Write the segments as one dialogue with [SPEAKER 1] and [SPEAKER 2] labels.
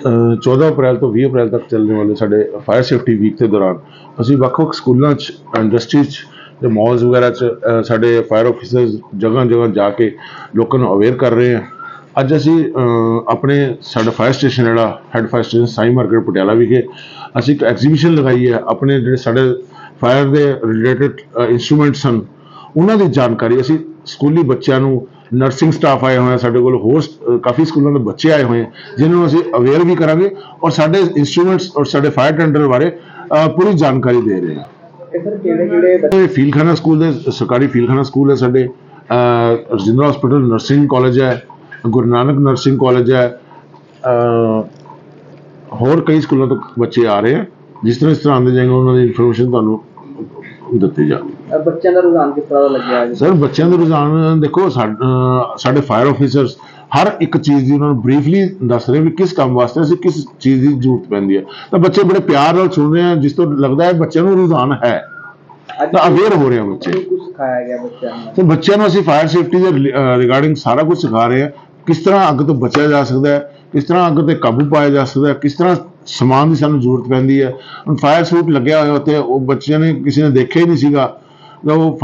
[SPEAKER 1] ਅਹ 14 ਅਪ੍ਰੈਲ ਤੋਂ 20 ਅਪ੍ਰੈਲ ਤੱਕ ਚੱਲਣ ਵਾਲੇ ਸਾਡੇ ਫਾਇਰ ਸੇਫਟੀ ਵੀਕ ਦੇ ਦੌਰਾਨ ਅਸੀਂ ਵੱਖ-ਵੱਖ ਸਕੂਲਾਂ 'ਚ ਇੰਡਸਟਰੀ 'ਚ ਤੇ ਮਾਲਸ ਵਗੈਰਾ 'ਚ ਸਾਡੇ ਫਾਇਰ ਆਫੀਸਰਸ ਜਗ੍ਹਾ ਜਗ੍ਹਾ ਜਾ ਕੇ ਲੋਕਾਂ ਨੂੰ ਅਵੇਅਰ ਕਰ ਰਹੇ ਹਾਂ। ਅੱਜ ਅਸੀਂ ਆਪਣੇ ਸਾਡਾ ਫਾਇਰ ਸਟੇਸ਼ਨ ਜਿਹੜਾ head fire station Sai market Patiala ਵਿਖੇ ਅਸੀਂ ਇੱਕ ਐਗਜ਼ੀਬਿਸ਼ਨ ਲਗਾਈ ਹੈ। ਆਪਣੇ ਜਿਹੜੇ ਸਾਡੇ ਫਾਇਰ ਦੇ ਰਿਲੇਟਡ ਇਨਸਟਰੂਮੈਂਟਸ ਹਨ ਉਹਨਾਂ ਦੀ ਜਾਣਕਾਰੀ ਅਸੀਂ ਸਕੂਲੀ ਬੱਚਿਆਂ ਨੂੰ ਨਰਸਿੰਗ ਸਟਾਫ ਆਏ ਹੋਏ ਆ ਸਾਡੇ ਕੋਲ ਹੋਸਟ ਕਾਫੀ ਸਕੂਲਾਂ ਦੇ ਬੱਚੇ ਆਏ ਹੋਏ ਜਿਨ੍ਹਾਂ ਨੂੰ ਅਸੀਂ ਅਵੇਅਰ ਵੀ ਕਰਾਂਗੇ ਔਰ ਸਾਡੇ ਇੰਸਟਰੂਮੈਂਟਸ ਔਰ ਸਾਡੇ ਫਾਇਰ ਟੈਂਡਰ ਬਾਰੇ ਪੂਰੀ ਜਾਣਕਾਰੀ ਦੇ ਰਹੇ ਹਾਂ
[SPEAKER 2] ਇਹ
[SPEAKER 1] ਫੀਲਖਾਨਾ ਸਕੂਲ ਦੇ ਸਰਕਾਰੀ ਫੀਲਖਾਨਾ ਸਕੂਲ ਹੈ ਸਾਡੇ ਰਜਿੰਦਰਾ ਹਸਪੀਟਲ ਨਰਸਿੰਗ ਕਾਲਜ ਹੈ ਗੁਰੂ ਨਾਨਕ ਨਰਸਿੰਗ ਕਾਲਜ ਹੈ ਹੋਰ ਕਈ ਸਕੂਲਾਂ ਤੋਂ ਬੱਚੇ ਆ ਰਹੇ ਆ ਜਿਸ ਤਰ੍ਹਾਂ ਇਸ ਤਰ੍ਹਾਂ ਆਉਂਦੇ ਜਾਏਗਾ ਉਹਨਾਂ ਦੀ ਇਨਫੋਰਮੇਸ਼ਨ ਤੁਹਾਨੂੰ ਦਿੱਤੀ ਜਾਵੇਗੀ
[SPEAKER 2] ਅਹ ਬੱਚਿਆਂ ਦਾ ਰੁਝਾਨ ਕਿਸ ਤਰ੍ਹਾਂ ਦਾ ਲੱਗਿਆ ਜੀ
[SPEAKER 1] ਸਰ ਬੱਚਿਆਂ ਦੇ ਰੁਝਾਨ ਦੇਖੋ ਸਾਡ- ਅਹ ਸਾਡੇ ਫਾਇਰ ਆਫੀਸਰਸ ਹਰ ਇੱਕ ਚੀਜ਼ ਦੀ ਉਹਨਾਂ ਨੂੰ ਬਰੀਫਲੀ ਦੱਸ ਰਹੇ ਵੀ ਕਿਸ ਕੰਮ ਵਾਸਤੇ ਅਸੀਂ ਕਿਸ ਚੀਜ਼ ਦੀ ਜ਼ਰੂਰਤ ਪੈਂਦੀ ਹੈ। ਤਾਂ ਬੱਚੇ ਬੜੇ ਪਿਆਰ ਨਾਲ ਸੁਣ ਰਹੇ ਆ ਜਿਸ ਤੋਂ ਲੱਗਦਾ ਹੈ ਬੱਚਿਆਂ ਨੂੰ ਰੁਝਾਨ ਹੈ।
[SPEAKER 2] ਅੱਜ
[SPEAKER 1] ਤਾਂ ਅਵੇਅਰ ਹੋ ਰਹੇ ਆ ਬੱਚੇ।
[SPEAKER 2] ਕੁਝ ਸਿਖਾਇਆ ਗਿਆ ਬੱਚਿਆਂ ਨੂੰ।
[SPEAKER 1] ਤੇ ਬੱਚਿਆਂ ਨੂੰ ਅਸੀਂ ਫਾਇਰ ਸੇਫਟੀ ਦੇ ਰਿਗਾਰਡਿੰਗ ਸਾਰਾ ਕੁਝ ਸਿਖਾ ਰਹੇ ਹਾਂ ਕਿਸ ਤਰ੍ਹਾਂ ਅੱਗ ਤੋਂ ਬਚਿਆ ਜਾ ਸਕਦਾ ਹੈ ਕਿਸ ਤਰ੍ਹਾਂ ਅੱਗ ਤੇ ਕਾਬੂ ਪਾਇਆ ਜਾ ਸਕਦਾ ਹੈ ਕਿਸ ਤਰ੍ਹਾਂ ਸਮਾਨ ਦੀ ਸਾਨੂੰ ਜ਼ਰੂਰਤ ਪੈਂਦੀ ਹੈ। ਹੁਣ ਫਾਇਰ ਸੂਟ ਲੱਗਿਆ ਹੋਇਆ ਉੱਤੇ ਉਹ ਬੱਚਿਆਂ ਨੇ ਕਿਸੇ ਨੇ ਦੇਖਿਆ ਹੀ ਨਹੀਂ ਸੀਗਾ। ਉਹ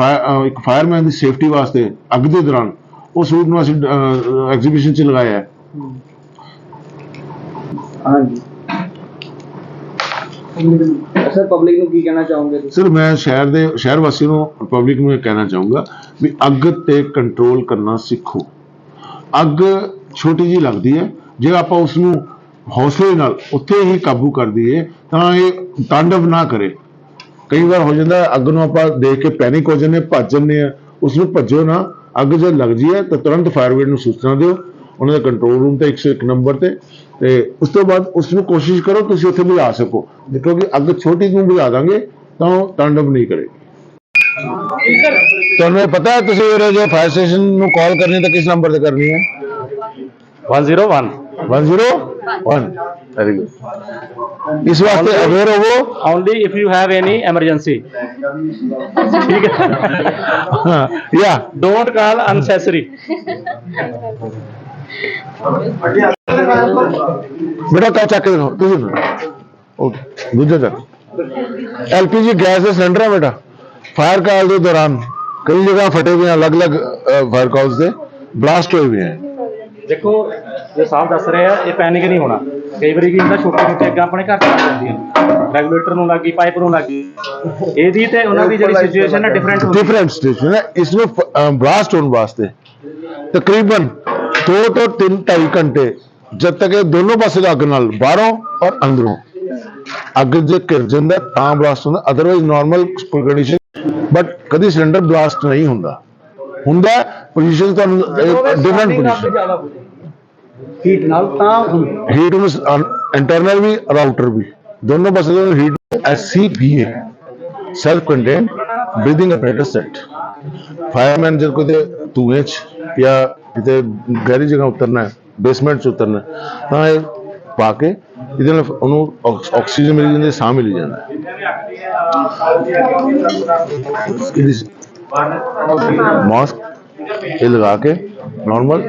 [SPEAKER 1] ਇੱਕ ਫਾਇਰਮੈਨ ਦੀ ਸੇਫਟੀ ਵਾਸਤੇ ਅੱਗ ਦੇ ਦੌਰਾਨ ਉਹ ਸੂਟ ਨੂੰ ਅਸੀਂ ਐਗਜ਼ੀਬਿਸ਼ਨ 'ਚ ਲਗਾਇਆ ਹੈ।
[SPEAKER 2] ਹਾਂਜੀ। ਸਰ ਪਬਲਿਕ ਨੂੰ ਕੀ ਕਹਿਣਾ ਚਾਹੋਗੇ ਤੁਸੀਂ?
[SPEAKER 1] ਸਰ ਮੈਂ ਸ਼ਹਿਰ ਦੇ ਸ਼ਹਿਰ ਵਾਸੀਆਂ ਨੂੰ ਪਬਲਿਕ ਨੂੰ ਇਹ ਕਹਿਣਾ ਚਾਹੂੰਗਾ ਵੀ ਅੱਗ ਤੇ ਕੰਟਰੋਲ ਕਰਨਾ ਸਿੱਖੋ। ਅੱਗ ਛੋਟੀ ਜੀ ਲੱਗਦੀ ਹੈ। ਜੇ ਆਪਾਂ ਉਸ ਨੂੰ ਹੌਸਲੇ ਨਾਲ ਉੱਥੇ ਹੀ ਕਾਬੂ ਕਰ ਦਈਏ ਤਾਂ ਇਹ ਤਾਂਡਵ ਨਾ ਕਰੇ। ਕਈ ਵਾਰ ਹੋ ਜਾਂਦਾ ਅੱਗ ਨੂੰ ਆਪਾਂ ਦੇਖ ਕੇ ਪੈਨਿਕ ਹੋ ਜਾਂਦੇ ਹਾਂ, ਭੱਜ ਜਾਂਦੇ ਆ ਉਸ ਨੂੰ ਭੱਜੋ ਨਾ। ਅੱਗ ਜਦ ਲੱਗਦੀ ਹੈ ਤਾਂ ਤੁਰੰਤ ਫਾਇਰ ਬ੍ਰਿਗੇਡ ਨੂੰ ਸੂਚਨਾ ਦਿਓ। ਉਹਨਾਂ ਦੇ ਕੰਟਰੋਲ ਰੂਮ ਤੇ 101 ਨੰਬਰ ਤੇ। ਤੇ ਉਸ ਤੋਂ ਬਾਅਦ ਉਸ ਨੂੰ ਕੋਸ਼ਿਸ਼ ਕਰੋ ਤੁਸੀਂ ਉੱਥੇ ਬੁਝਾ ਸਕੋ। ਕਿਉਂਕਿ ਅੱਗ ਛੋਟੀ ਨੂੰ ਬੁਝਾ ਦਾਂਗੇ ਤਾਂ ਉਹ ਤਾਂਡਵ ਨਹੀਂ ਕਰੇਗੀ ਤੁਹਾਨੂੰ ਇਹ ਪਤਾ ਹੈ ਤੁਸੀਂ ਇਹ ਜੋ ਫਾਇਰ ਸਟੇਸ਼ਨ ਨੂੰ ਕਾਲ ਕਰਨੀ ਤਾਂ ਕਿਸ ਨੰਬਰ ਤੇ ਕਰਨੀ ਹੈ?
[SPEAKER 3] 101
[SPEAKER 1] 101 ਵੈਰੀ ਗੁੱਡ ਇਸ ਵਾਸਤੇ ਅਵੇਅਰ ਹੋਵੋ
[SPEAKER 3] only if you have any emergency. ਠੀਕ ਹੈ
[SPEAKER 1] ਹਾਂ ਯਾ
[SPEAKER 3] don't call unnecessary
[SPEAKER 1] ਬੇਟਾ ਕਾ ਚੱਕ ਕੇ ਦਿਖਾਓ ਤੁਸੀਂ ਓਕੇ ਦੂਜਾ ਚੱਕ ਐਲਪੀਜੀ ਗੈਸ ਦੇ ਸਿਲੰਡਰ ਹੈ ਬੇਟਾ ਫਾਇਰ ਕਾਲ ਦੇ ਦੌਰਾਨ ਕਈ ਜਗ੍ਹਾ ਫਟੇ ਹੋਏ ਹਨ ਅਲੱਗ-ਅਲੱਗ ਫਾਇਰ ਕਾਲਸ ਦੇ ਬਲਾਸਟ ਹੋਏ ਹੋਏ ਹਨ
[SPEAKER 3] ਦੇਖੋ ਜੋ ਸਾਹਿਬ ਦੱਸ ਰਹੇ ਆ ਇਹ ਪੈਨਿਕ ਨਹੀਂ ਹੋਣਾ। ਕਈ ਵਾਰੀ ਕੀ ਹੁੰਦਾ ਛੋਟੇ ਛੋਟੇ ਅੱਗਾਂ ਆਪਣੇ ਘਰ ਚ ਲੱਗ ਜਾਂਦੀਆਂ। ਰੈਗੂਲੇਟਰ ਨੂੰ ਲੱਗੀ ਪਾਈਪ ਨੂੰ ਲੱਗੀ। ਇਹਦੀ ਤੇ ਉਹਨਾਂ ਦੀ ਜਿਹੜੀ ਸਿਚੁਏਸ਼ਨ ਹੈ ਡਿਫਰੈਂਟ ਹੁੰਦੀ।
[SPEAKER 1] ਡਿਫਰੈਂਟ ਸਟੇਸ਼ਨ ਹੈ। ਇਸ ਨੂੰ ਬਲਾਸਟ ਹੋਣ ਵਾਸਤੇ ਤਕਰੀਬਨ 2 ਤੋਂ 3 2.5 ਘੰਟੇ ਜਦ ਤੱਕ ਇਹ ਦੋਨੋਂ ਪਾਸੇ ਦਾ ਅੱਗ ਨਾਲ ਬਾਹਰੋਂ ਔਰ ਅੰਦਰੋਂ। ਅੱਗ ਜੇ ਘਿਰ ਜਾਂਦਾ ਤਾਂ ਬਲਾਸਟ ਹੁੰਦਾ। ਅਦਰਵਾਈਜ਼ ਨਾਰਮਲ ਕੰਡੀਸ਼ਨ ਬਟ ਕਦੀ ਸਿਲੰਡਰ ਬਲਾਸਟ ਨਹੀਂ ਹੁੰਦਾ। ਹੁੰਦਾ ਪੋਜੀਸ਼ਨ ਤੁਹਾਨੂੰ ਡਿਫਰੈਂਟ ਪੋਜੀਸ਼ਨ
[SPEAKER 2] ਹੀਟ ਨਾਲ ਤਾਂ ਹੁੰਦੀ
[SPEAKER 1] ਹੀਟ ਨੂੰ ਇੰਟਰਨਲ ਵੀ ਰਾਊਟਰ ਵੀ। ਦੋਨੋਂ ਪਾਸੇ ਤੋਂ heat SCBA self contain breathing apparatus set fireman ਜਦ ਕੋਈ ਧੂਏ ਚ ਜਾਂ ਕਿਤੇ ਗਹਿਰੀ ਜਗ੍ਹਾ ਉਤਰਨਾ ਹੈ ਬੇਸਮੈਂਟ ਚ ਉਤਰਨਾ ਤਾਂ ਇਹ ਪਾ ਕੇ ਇਹਦੇ ਨਾਲ ਉਹਨੂੰ ਆਕਸੀਜਨ ਮਿਲ ਜਾਂਦੀ ਸਾਹ ਮਿਲ ਜਾਂਦਾ ਮਾਸਕ ਇਹ ਲਗਾ ਕੇ ਨਾਰਮਲ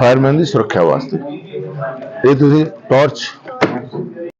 [SPEAKER 1] ਫਾਇਰਮੈਨ ਦੀ ਸੁਰੱਖਿਆ ਵਾਸਤੇ। ਇਹ ਤੁਸੀਂ ਟਾਰਚ